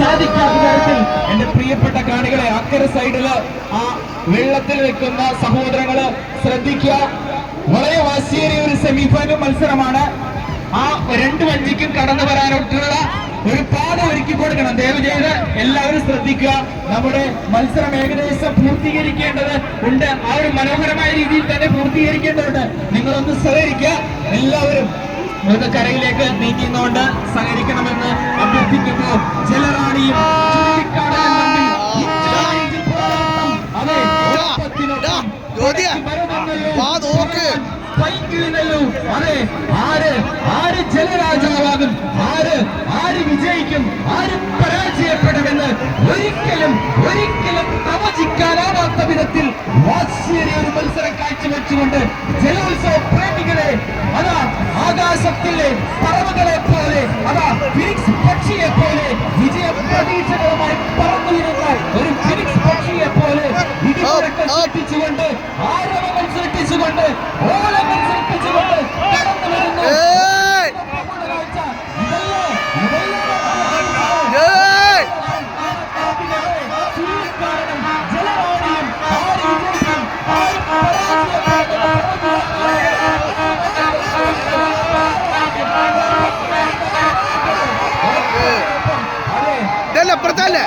സാധിക്കാത്ത എന്റെ പ്രിയപ്പെട്ട കാണികളെ അക്കര സൈഡിൽ ആ വെള്ളത്തിൽ നിൽക്കുന്ന സഹോദരങ്ങൾ ശ്രദ്ധിക്കുക. വളരെ വാശിയേറിയ ഒരു സെമിഫൈനൽ മത്സരമാണ്. ആ രണ്ട് വഞ്ചിക്കും കടന്നു വരാനായിട്ടുള്ള ഒരു പാത ഒരുക്കി കൊടുക്കണം. ദയവ് എല്ലാവരും ശ്രദ്ധിക്കുക. നമ്മുടെ മത്സരം ഏകദേശം പൂർത്തീകരിക്കേണ്ടത് ഉണ്ട്. ആ ഒരു മനോഹരമായ രീതിയിൽ തന്നെ പൂർത്തീകരിക്കേണ്ടതുണ്ട്. നിങ്ങളൊന്ന് സഹകരിക്കുക. എല്ലാവരും ഒന്ന് കരയിലേക്ക് നീക്കിന്നുകൊണ്ട് സഹകരിക്കണമെന്ന് അഭ്യർത്ഥിക്കുന്നു. വരുമെന്നല്ലോ. വാ നോക്ക്. അതെ ആര് ആര് ജലരാജാവാകും ആര് ആര് വിജയിക്കും ആര് പരാജയപ്പെടുമെന്ന് ഒരിക്കലും ഒരിക്കലും പ്രവചിക്കാനാവാത്ത വിധത്തിൽ വാശിയേറിയ ഒരു മത്സരം കാഴ്ചവെച്ചുകൊണ്ട് ജലോത്സവ പ്രേമികളെ അതാ ആകാശത്തിലെ പറവകളെ പോലെ അതാ ഫിനിക്സ് പക്ഷിയെ സൃഷ്ടിച്ചുകൊണ്ട് ആരവങ്ങൾ സൃഷ്ടിച്ചുകൊണ്ട് ഓലങ്ങൾ സൃഷ്ടിച്ചുകൊണ്ട് കടന്നു വരുന്നു. ഇതല്ലേ? അപ്പുറത്തല്ലേ